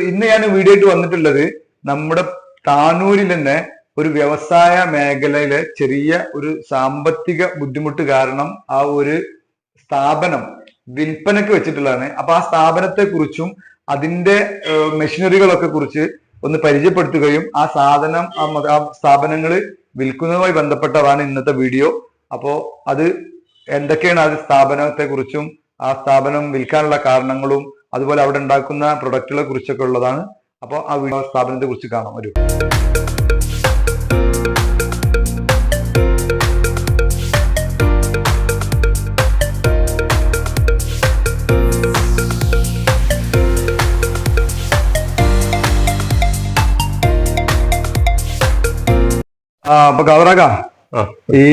ഇന്ന് ഞാൻ വീഡിയോ ആയിട്ട് വന്നിട്ടുള്ളത് നമ്മുടെ താനൂരിൽ തന്നെ ഒരു വ്യവസായ മേഖലയിലെ ചെറിയ ഒരു സാമ്പത്തിക ബുദ്ധിമുട്ട് കാരണം ആ ഒരു സ്ഥാപനം വിൽപ്പനക്ക് വെച്ചിട്ടുള്ളതാണ്. അപ്പൊ ആ സ്ഥാപനത്തെ കുറിച്ചും അതിന്റെ മെഷീനറികളൊക്കെ കുറിച്ച് ഒന്ന് പരിചയപ്പെടുത്തുകയും ആ സാധനം ആ സ്ഥാപനങ്ങൾ വിൽക്കുന്നതുമായി ബന്ധപ്പെട്ടതാണ് ഇന്നത്തെ വീഡിയോ. അപ്പോ അത് എന്തൊക്കെയാണ് ആ സ്ഥാപനത്തെ കുറിച്ചും ആ സ്ഥാപനം വിൽക്കാനുള്ള കാരണങ്ങളും അതുപോലെ അവിടെ ഉണ്ടാക്കുന്ന പ്രൊഡക്റ്റുകളെ കുറിച്ചൊക്കെ ഉള്ളതാണ് അപ്പോൾ ആ സ്ഥാപനത്തെ കുറിച്ച് കാണാം ഒരു അപ്പൊ കവറാക്ക. ഈ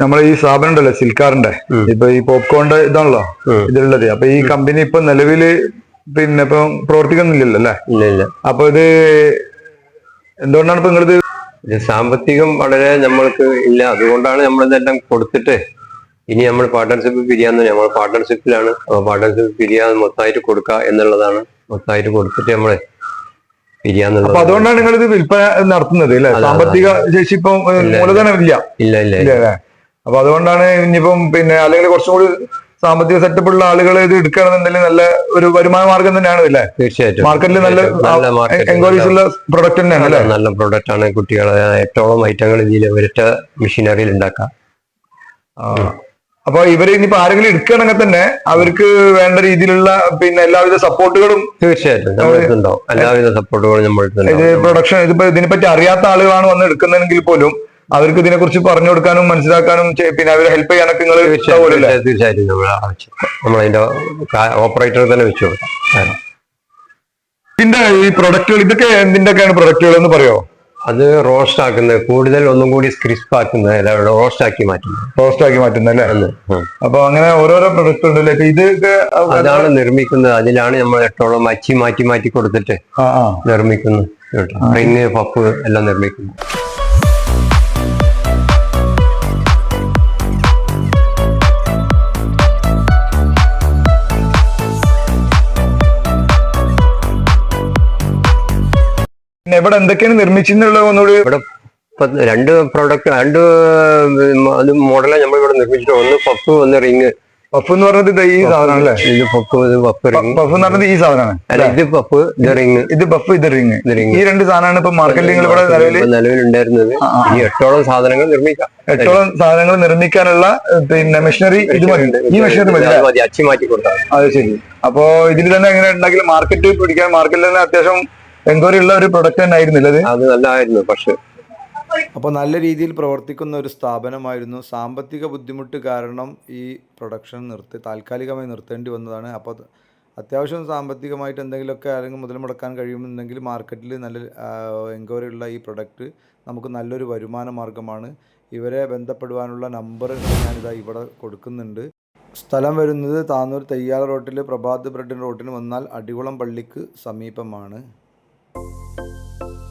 നമ്മളെ ഈ സ്ഥാപനം ഉണ്ടല്ലോ സിൽക്കാറിന്റെ. ഇപ്പൊ ഈ പോപ്കോണിന്റെ ഇതാണല്ലോ. ഇതിലുള്ളത്. അപ്പൊ ഈ കമ്പനി ഇപ്പൊ നിലവിൽ പിന്നെ ഇപ്പൊ പ്രവർത്തിക്കുന്നില്ലല്ലോ അല്ലെ? ഇല്ല ഇല്ല. അപ്പൊ ഇത് എന്തുകൊണ്ടാണ് ഇപ്പൊ നിങ്ങളിത് സാമ്പത്തികം വളരെ നമ്മൾക്ക് ഇല്ല. അതുകൊണ്ടാണ് നമ്മൾ ഇതെല്ലാം കൊടുത്തിട്ട് ഇനി നമ്മൾ പാർട്ട്ണർഷിപ്പ് പിരിയാന്ന് നമ്മൾ പാർട്ട്ണർഷിപ്പിലാണ് അപ്പൊ പാർട്ട്ണർഷിപ്പ് പിരിയാൻ മൊത്തമായിട്ട് കൊടുക്കുക എന്നുള്ളതാണ്. മൊത്തമായിട്ട് കൊടുത്തിട്ട് നമ്മൾ അപ്പൊ അതുകൊണ്ടാണ് നിങ്ങൾ ഇത് വിൽപ്പന നടത്തുന്നത് അല്ലെ. സാമ്പത്തിക ശേഷി ഇപ്പം. മൂലധനം ഇല്ല. ഇല്ല ഇല്ല അപ്പൊ അതുകൊണ്ടാണ് ഇനിയിപ്പം പിന്നെ അല്ലെങ്കിൽ കുറച്ചും കൂടി സാമ്പത്തിക സെറ്റപ്പ് ഉള്ള ആളുകൾ ഇത് എടുക്കുകയാണെന്നുണ്ടെങ്കിൽ നല്ല ഒരു വരുമാന മാർഗം തന്നെയാണ് അല്ലേ തീർച്ചയായിട്ടും. മാർക്കറ്റിൽ നല്ല എൻക്വയറീസ് ഉള്ള പ്രൊഡക്റ്റ് തന്നെയാണ് അല്ലേ? നല്ല പ്രൊഡക്റ്റ് ആണ് കുട്ടികളെ. ഏറ്റവും ഐറ്റങ്ങൾ ഇതിൽ ഒരൊറ്റ മെഷീനറിയിൽ ഉണ്ടാക്കാം. അപ്പൊ ഇവർ ഇനിയിപ്പോ ആരെങ്കിലും എടുക്കുകയാണെങ്കിൽ തന്നെ അവർക്ക് വേണ്ട രീതിയിലുള്ള പിന്നെ എല്ലാവിധ സപ്പോർട്ടുകളും തീർച്ചയായിട്ടും. എല്ലാവിധ സപ്പോർട്ടുകളും ഇത് നമ്മളുണ്ടാവും പ്രൊഡക്ഷൻ ഇതിപ്പോ ഇതിനെപ്പറ്റി അറിയാത്ത ആളുകളാണ് വന്ന് എടുക്കുന്നതെങ്കിൽ പോലും അവർക്ക് ഇതിനെ കുറിച്ച് പറഞ്ഞു കൊടുക്കാനും മനസ്സിലാക്കാനും പിന്നെ അവരെ ഹെൽപ്പ് ചെയ്യാനൊക്കെ നിങ്ങൾ തീർച്ചയായിട്ടും നമ്മൾ ഓപ്പറേറ്റർ തന്നെ വെച്ചു കൊടുക്കാം. ഇതിന്റെ ഈ പ്രൊഡക്റ്റുകൾ ഇതൊക്കെ എന്തിന്റെയൊക്കെയാണ് പ്രൊഡക്റ്റുകൾ എന്ന് പറയോ? അത് റോസ്റ്റ് ആക്കുന്നത് കൂടുതൽ ഒന്നും കൂടി ക്രിസ്പ് ആക്കുന്നത് റോസ്റ്റ് ആക്കി മാറ്റുന്നത്. റോസ്റ്റ് ആക്കി മാറ്റുന്നത് അല്ലേ. അപ്പൊ അങ്ങനെ ഓരോരോ പ്രൊഡക്റ്റ് ഉണ്ടല്ലേ ഇത് അതാണ് നിർമ്മിക്കുന്നത്. അതിലാണ് നമ്മൾ എട്ടോളം അച്ചി മാറ്റി മാറ്റി കൊടുത്തിട്ട് നിർമ്മിക്കുന്നത്. റിങ് പപ്പ് എല്ലാം നിർമ്മിക്കുന്നു പിന്നെ ഇവിടെ എന്തൊക്കെയാണ് നിർമ്മിച്ചിട്ടുള്ളത് ഒന്നുകൂടി? ഇവിടെ രണ്ട് പ്രോഡക്റ്റ് രണ്ട് മോഡലാണ് നമ്മൾ ഇവിടെ നിർമ്മിച്ചിട്ട് ഒന്ന് പഫ് ഒന്ന് റിങ് പഫ് എന്ന് പറഞ്ഞത് ഇത് ഈ സാധനമാണ് അല്ലേ ഇത് പഫ് ഇത് പഫ് റിങ് പഫ് എന്ന് പറഞ്ഞത് ഈ സാധനമാണ്. അല്ല ഇത് പഫ് ഇത് റിങ് ഇത് പഫ് ഇത് റിങ് ഈ രണ്ട് സാധനമാണ് ഇപ്പൊ മാർക്കറ്റിൽ നിങ്ങൾ ഇവിടെ നിലവിൽ നിലവിലുണ്ടായിരുന്നത്. ഈ എട്ടോളം സാധനങ്ങൾ നിർമ്മിക്കാം. എട്ടോളം സാധനങ്ങൾ നിർമ്മിക്കാനുള്ള പിന്നെ മെഷീനറി ഇത് മതി. ഈ മെഷീനറി മതി അത് അച്ചി മാറ്റി കൊടുത്താൽ അത് ശരി. അപ്പോ ഇതിൽ തന്നെ എങ്ങനെ ഉണ്ടെങ്കിൽ മാർക്കറ്റ് പിടിക്കാൻ മാർക്കറ്റിൽ തന്നെ അത്യാവശ്യം എൻക്വയറി ഉള്ള ഒരു പ്രൊഡക്റ്റ് തന്നെ ആയിരുന്നില്ല അത് നല്ലതായിരുന്നു പക്ഷെ. അപ്പോൾ നല്ല രീതിയിൽ പ്രവർത്തിക്കുന്ന ഒരു സ്ഥാപനമായിരുന്നു. സാമ്പത്തിക ബുദ്ധിമുട്ട് കാരണം ഈ പ്രൊഡക്ഷൻ നിർത്തി താൽക്കാലികമായി നിർത്തേണ്ടി വന്നതാണ്. അപ്പോൾ അത്യാവശ്യം സാമ്പത്തികമായിട്ട് എന്തെങ്കിലുമൊക്കെ അല്ലെങ്കിൽ മുതൽ മുടക്കാൻ കഴിയുമെന്നുണ്ടെങ്കിൽ മാർക്കറ്റിൽ നല്ല എൻക്വയറി ഉള്ള ഈ പ്രൊഡക്റ്റ് നമുക്ക് നല്ലൊരു വരുമാന മാർഗമാണ്. ഇവരെ ബന്ധപ്പെടുവാനുള്ള നമ്പർ ഞാനിതാ ഇവിടെ കൊടുക്കുന്നുണ്ട്. സ്ഥലം വരുന്നത് താന്നൂർ തയ്യാർ റോട്ടിൽ പ്രഭാത് ബ്രെഡിൻ റോട്ടിന് വന്നാൽ അടികുളം പള്ളിക്ക് സമീപമാണ്. Música